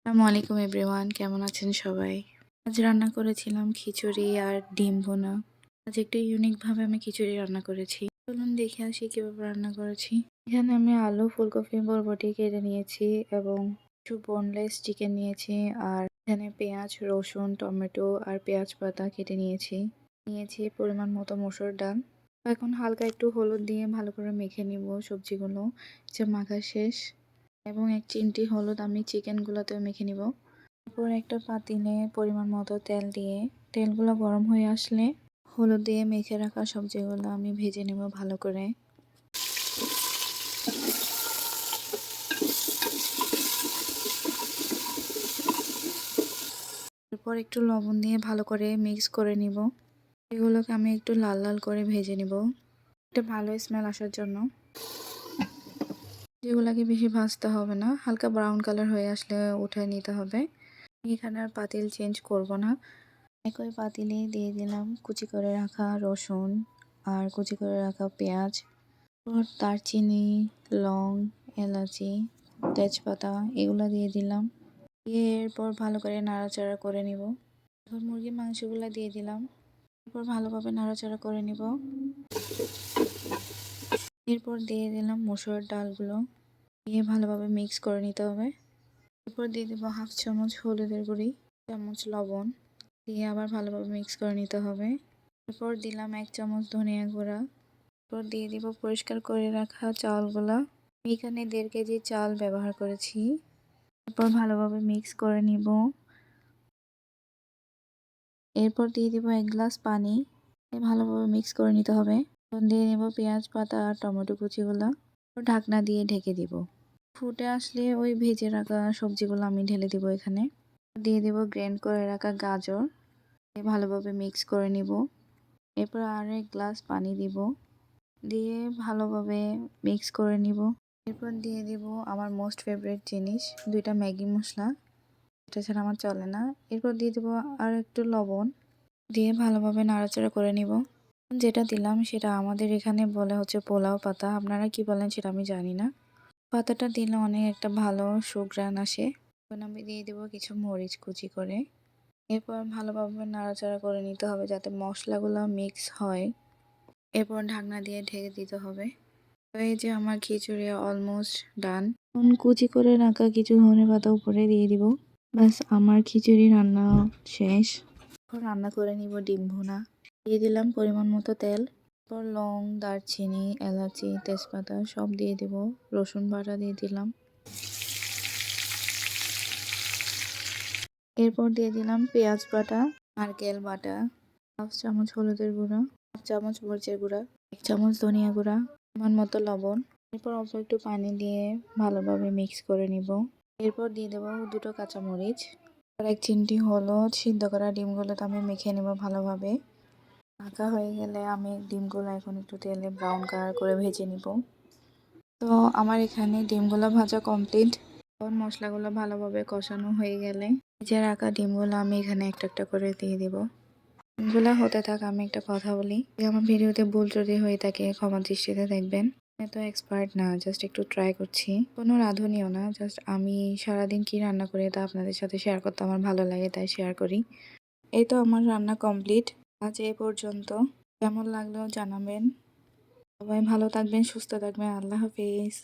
আসসালামু আলাইকুম এভরিওয়ান, কেমন আছেন সবাই? আজ রান্না করেছিলাম খিচুড়ি আর ডিম ভুনা। আজ একটু ইউনিক ভাবে আমি খিচুড়ি রান্না করেছি। চলুন দেখে আসি কীভাবে রান্না করেছি। এখানে আমি আলু, ফুলকপি, বরবটি কেটে নিয়েছি এবং কিছু বোনলেস চিকেন নিয়েছি আর এখানে পেঁয়াজ, রসুন, টমেটো আর পেঁয়াজ পাতা কেটে নিয়েছি। নিয়েছি পরিমাণ মতো মসুর ডাল। এখন হালকা একটু হলুদ দিয়ে ভালো করে মেখে নিব সবজিগুলো। যে মাখা শেষ। এবং এক চিমটি হলুদ আমি চিকেনগুলোতেও মেখে নিব। তারপর একটা পাতিলে পরিমাণ মতো তেল দিয়ে, তেলগুলো গরম হয়ে আসলে হলুদ দিয়ে মেখে রাখা সবজিগুলো আমি ভেজে নেব ভালো করে। এরপর একটু লবণ দিয়ে ভালো করে মিক্স করে নিব। এগুলোকে আমি একটু লাল লাল করে ভেজে নিব। একটা ভালো স্মেল আসার জন্য। যেগুলাকে বেশি ভাজতে হবে না। হালকা ব্রাউন কালার হয়ে আসলে উঠে নিতে হবে। এখানে আর পাতিল চেঞ্জ করব না। একই পাতিলে দিয়ে দিলাম কুচি করে রাখা রসুন আর কুচি করে রাখা পেঁয়াজ দারচিনি, লং, এলাচি, তেজপাতা এগুলো দিয়ে দিলাম। দিয়ে এরপর ভালো করে নাড়াচাড়া করে নিব। এরপর মুরগির মাংসগুলো দিয়ে দিলাম। এরপর ভালোভাবে নাড়াচাড়া করে নিব। এরপর দিয়ে দিলাম মসুর ডালগুলো। দিয়ে ভালোভাবে মিক্স করে নিতে হবে। এরপর দিয়ে দেবো হাফ চামচ হলুদের গুঁড়ি, চামচ লবণ। দিয়ে আবার ভালোভাবে মিক্স করে নিতে হবে। এরপর দিলাম এক চামচ ধনিয়া গুঁড়া। এরপর দিয়ে দিব পরিষ্কার করে রাখা চালগুলা। এখানে দেড় কেজি চাল ব্যবহার করেছি। এরপর ভালোভাবে মিক্স করে নিব। এরপর দিয়ে দিব এক গ্লাস পানি। ভালোভাবে মিক্স করে নিতে হবে। দিয়ে নেব পেঁয়াজ পাতা আর টমেটো কুচিগুলো। ঢাকনা দিয়ে ঢেকে দিব। ফুটে আসলে ওই ভেজে রাখা সবজিগুলো আমি ঢেলে দিব এখানে। দিয়ে দিব গ্রেন্ড করে রাখা গাজর। ভালোভাবে মিক্স করে নিব। এরপর আর এক গ্লাস পানি দিব। দিয়ে ভালোভাবে মিক্স করে নিব। এরপর দিয়ে দিব আমার মোস্ট ফেভারিট জিনিস, দুইটা ম্যাগি মশলা। এটা ছাড়া আমার চলে না। এরপর দিয়ে দেবো আর একটু লবণ। দিয়ে ভালোভাবে নাড়াচাড়া করে নিব। যেটা দিলাম সেটা আমাদের এখানে বলে হচ্ছে পোলাও পাতা। আপনারা কি বলেন সেটা আমি জানি না। পাতাটা দিলে অনেক একটা ভালো সুগ্রান আসে। এখন আমি দিয়ে দেবো কিছু মরিচ কুচি করে। এরপর ভালোভাবে নাড়াচাড়া করে নিতে হবে যাতে মশলাগুলো মিক্স হয়। এরপর ঢাকনা দিয়ে ঢেকে দিতে হবে। এই যে আমার খিচুড়ি অলমোস্ট ডান। এখন কুচি করে রাখা কিছু ধনে পাতা উপরে দিয়ে দিব। ব্যাস, আমার খিচুড়ি রান্না শেষ। এখন রান্না করে নিব ডিম ভুনা। দিয়ে দিলাম পরিমাণ মতো তেল। তারপর লং, দারচিনি, এলাচি, তেজপাতা সব দিয়ে দেব। রসুন বাটা দিয়ে দিলাম। এরপর দিয়ে দিলাম পেঁয়াজ বাটা, নারকেল বাটা, হাফ চামচ হলুদের গুঁড়া, হাফ চামচ মরিচের গুঁড়া, এক চামচ ধনিয়া গুঁড়া আমার মতো লবণ। এরপর অল্প একটু পানি দিয়ে ভালোভাবে মিক্স করে নিব। এরপর দিয়ে দেবো দুটো কাঁচামরিচ। এক চিমটি হলুদ সিদ্ধ করা ডিমগুলো তো আমি মেখে নেব ভালোভাবে। মাখা হয়ে গেলে আমি ডিমগুলো এখন একটু তেলে ব্রাউন কালার করে ভেজে নিব। তো আমার এখানে ডিমগুলো ভাজা কমপ্লিট। এখন মশলাগুলো ভালোভাবে কষানো হয়ে গেলে ভেজে রাখা ডিমগুলো আমি এখানে একটা একটা করে দিয়ে দিব। ডিমগুলো হতে থাক আমি একটা কথা বলি। আমার ভিডিওতে ভুল যদি হয়ে থাকে ক্ষমা দৃষ্টিতে দেখবেন। এত এক্সপার্ট না জাস্ট একটু ট্রাই করছি। কোনো রাঁধুনিও না জাস্ট আমি সারাদিন কি রান্না করি তা আপনাদের সাথে শেয়ার করতে আমার ভালো লাগে, তাই শেয়ার করি। এই তো আমার রান্না কমপ্লিট আজ এ পর্যন্ত। কেমন লাগল জানাবেন। সবাই ভালো থাকবেন, সুস্থ থাকবেন, আল্লাহ হাফিজ।